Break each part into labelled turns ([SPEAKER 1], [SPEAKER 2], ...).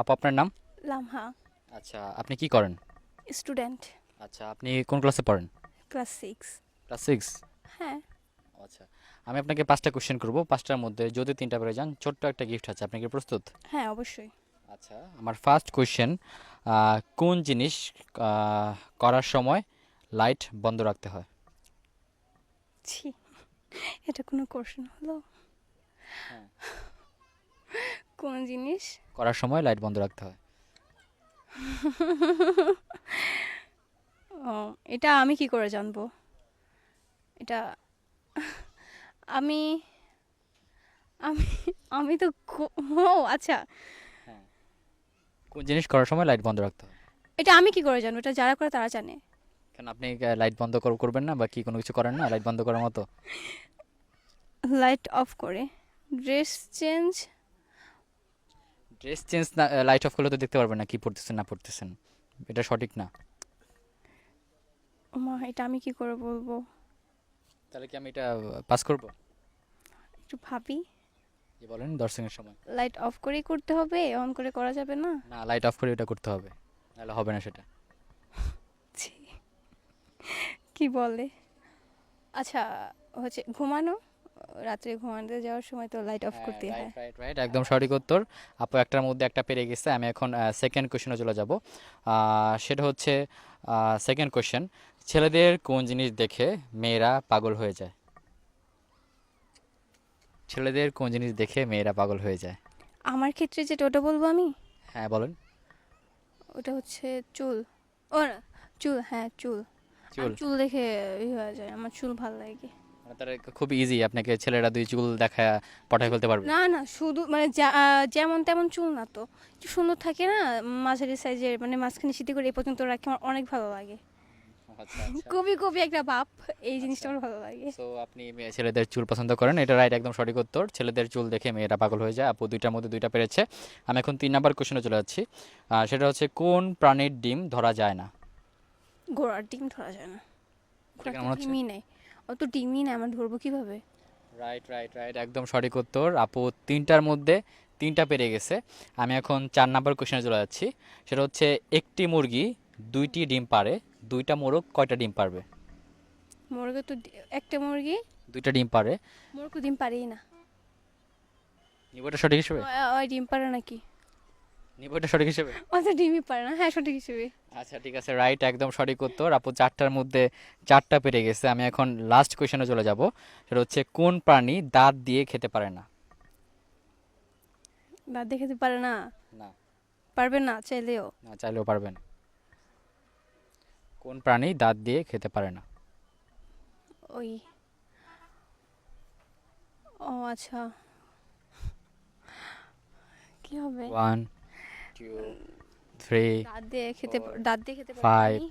[SPEAKER 1] আপু আপনার নাম?
[SPEAKER 2] লামহা।
[SPEAKER 1] আচ্ছা আপনি কি করেন?
[SPEAKER 2] স্টুডেন্ট।
[SPEAKER 1] আচ্ছা আপনি কোন ক্লাসে পড়েন?
[SPEAKER 2] Class six.
[SPEAKER 1] Class six?
[SPEAKER 2] হ্যাঁ।
[SPEAKER 1] আচ্ছা। আমি আপনাকে পাঁচটা কোশ্চেন করব। পাঁচটার মধ্যে যদি তিনটা পেরে যান ছোট্ট একটা গিফট আছে। আপনি কি প্রস্তুত?
[SPEAKER 2] হ্যাঁ অবশ্যই।
[SPEAKER 1] আচ্ছা আমার ফার্স্ট কোশ্চেন কোন জিনিস করার সময় লাইট বন্ধ রাখতে হয়?
[SPEAKER 2] ছি এটা কোনো কোশ্চেন হলো?
[SPEAKER 1] হ্যাঁ।
[SPEAKER 2] কোন জিনিস?
[SPEAKER 1] করার সময় লাইট বন্ধ রাখতে হয়।
[SPEAKER 2] ও এটা আমি কি করে জানব? এটা আমি আমি আমি তো ও আচ্ছা।
[SPEAKER 1] কোন জিনিস করার সময় লাইট বন্ধ রাখতে হয়?
[SPEAKER 2] এটা আমি কি করে জানব? এটা যারা করে তারা জানে।
[SPEAKER 1] কেন আপনি লাইট বন্ধ কর- করবেন না বা কি কোনো কিছু করেন না? লাইট বন্ধ করার মতো?
[SPEAKER 2] লাইট অফ করে। ড্রেস চেঞ্জ
[SPEAKER 1] ড্রেস চেঞ্জ না লাইট অফ করলে তো দেখতে পারবেন না কি পড়তেছেন না পড়তেছেন। এটা সঠিক না।
[SPEAKER 2] মা এটা আমি কি করে বলব?
[SPEAKER 1] তাহলে কি আমি এটা পাস করব?
[SPEAKER 2] একটু ভাবি।
[SPEAKER 1] কি বলেন দর্শনের সময়।
[SPEAKER 2] লাইট অফ করেই করতে হবে অন করে করা যাবে না?
[SPEAKER 1] না লাইট অফ করে এটা করতে হবে। নাহলে হবে না সেটা।
[SPEAKER 2] কি বলে? আচ্ছা হচ্ছে ঘুমানো? রাত্রে ঘুমাতে যাওয়ার সময় তো লাইট অফ করতে হয়।
[SPEAKER 1] রাইট রাইট একদম সঠিক উত্তর। আপু একটার মধ্যে একটা পেরে গেছে আমি এখন সেকেন্ড কোশ্চেনে চলে যাব। সেটা হচ্ছে সেকেন্ড কোশ্চেন ছেলেদের কোন জিনিস দেখে মেয়েরা পাগল হয়ে যায়? ছেলেদের কোন জিনিস দেখে মেয়েরা পাগল হয়ে যায়?
[SPEAKER 2] আমার ক্ষেত্রে যেটা ওটা বলব আমি?
[SPEAKER 1] হ্যাঁ বলেন।
[SPEAKER 2] ওটা হচ্ছে চুল। ও চুল হ্যাঁ চুল।
[SPEAKER 1] চুল
[SPEAKER 2] দেখে ই হয়ে যায় আমার চুল ভালো লাগে।
[SPEAKER 1] তার খুব ইজি আপনাকে ছেলেরা দুই চুল দেখা পটায় ফেলতে পারবে।
[SPEAKER 2] না না শুধু মানে যেমন তেমন চুল না তো। একটু সুন্দর থাকে না মাঝারি সাইজের মানে মাঝখানে সিটি করে এই পর্যন্ত রাখে আমার অনেক ভালো লাগে।
[SPEAKER 1] আচ্ছা
[SPEAKER 2] কবি কবি একটা বাপ এই জিনিসটা আমার ভালো লাগে।
[SPEAKER 1] সো আপনি মেয়ে- ছেলেদের চুল পছন্দ করেন এটা রাইট একদম সঠিক উত্তর। ছেলেদের চুল দেখে মেয়েরা পাগল হয়ে যায়। আপু দুইটার মধ্যে দুইটা পেরেছে। আমি এখন তিন নাম্বার কোশ্চেনে চলে যাচ্ছি। সেটা হচ্ছে কোন প্রাণীর ডিম ধরা যায় না?
[SPEAKER 2] ঘোড়ার ডিম ধরা যায় না। ঘোড়ার
[SPEAKER 1] মনে হচ্ছে?
[SPEAKER 2] ডিমই নেই। অত ডিমই না আমার ধরবো কীভাবে?
[SPEAKER 1] রাইট রাইট রাইট একদম সঠিক উত্তর। আপু তিনটার মধ্যে তিনটা পেরে গেছে। আমি এখন চার নাম্বার কোশ্চেনে চলে যাচ্ছি। সেটা হচ্ছে একটি মুরগি দুইটি ডিম পারে দুইটা মোরগ কয়টা ডিম পারবে?
[SPEAKER 2] মুরগি তো একটা মুরগি?
[SPEAKER 1] দুইটা ডিম পারে।
[SPEAKER 2] মুরগি ডিম পারেই না।
[SPEAKER 1] নিবটা সঠিক হিসেবে?
[SPEAKER 2] ওই ডিম পারে নাকি?
[SPEAKER 1] নিবটা সঠিক হিসেবে?
[SPEAKER 2] তো ডিমই পারে না। হ্যাঁ সঠিক হিসেবে।
[SPEAKER 1] আচ্ছা ঠিক আছে রাইট একদম সঠিক উত্তর। আপু চারটার মধ্যে চারটা পেরে গেছে। আমি এখন লাস্ট কোয়েশনে চলে যাব। সেটা হচ্ছে কোন প্রাণী দাঁত দিয়ে খেতে পারে না?
[SPEAKER 2] দাঁত দেখাতে পারে না?
[SPEAKER 1] না।
[SPEAKER 2] পারবে না চাইলেও।
[SPEAKER 1] না চাইলেও পারবেন কোন প্রাণী দাঁত দিয়ে খেতে পারে না?
[SPEAKER 2] ওই। ও আচ্ছা। কি হবে?
[SPEAKER 1] ওয়ান থ্রি
[SPEAKER 2] দাঁত দিয়ে খেতে দাঁত দিয়ে খেতে পারবে
[SPEAKER 1] five,
[SPEAKER 2] না?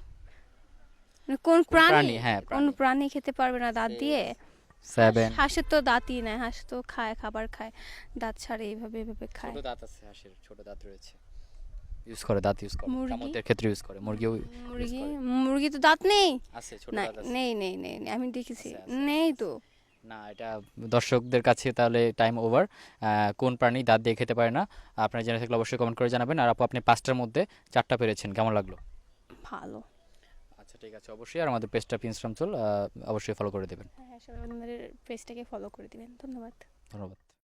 [SPEAKER 2] মানে কোন প্রাণী?
[SPEAKER 1] প্রাণী, হ্যাঁ,
[SPEAKER 2] কোন
[SPEAKER 1] প্রাণী।
[SPEAKER 2] খেতে পারবে না দাঁত দিয়ে?
[SPEAKER 1] সেভেন
[SPEAKER 2] হাঁসের তো দাঁতই নাই হাঁস তো খায় খাবার খায়। দাঁত ছাড়ে এইভাবে এইভাবে খায়।
[SPEAKER 1] ছোট দাঁত আছে হাঁসের ছোট দাঁত রয়েছে। ইউজ করে দাঁত ইউজ করে।
[SPEAKER 2] মুরগি?
[SPEAKER 1] ক্ষেত্রে ইউজ করে মুরগিও
[SPEAKER 2] মুরগি? মুরগি তো দাঁত নেই?
[SPEAKER 1] আছে ছোট দাঁত আছে।
[SPEAKER 2] নেই নেই নেই আমি দেখেছি। নেই তো।
[SPEAKER 1] না এটা দর্শকদের কাছে তাহলে টাইম ওভার কোন প্রাণী দাঁত দিয়ে খেতে পারে না? আপনারা জেনে থাকলে অবশ্যই কমেন্ট করে জানাবেন। আর আপু আপনি পাঁচটার মধ্যে চারটা পেরেছেন কেমন লাগল?
[SPEAKER 2] ভালো।
[SPEAKER 1] আচ্ছা ঠিক আছে অবশ্যই। আর আমাদের পেজটা পিনস্ট্রাম চল অবশ্যই ফলো করে দেবেন।
[SPEAKER 2] হ্যাঁ সবাই আমাদের পেজটাকে ফলো করে দিবেন। ধন্যবাদ।
[SPEAKER 1] ধন্যবাদ।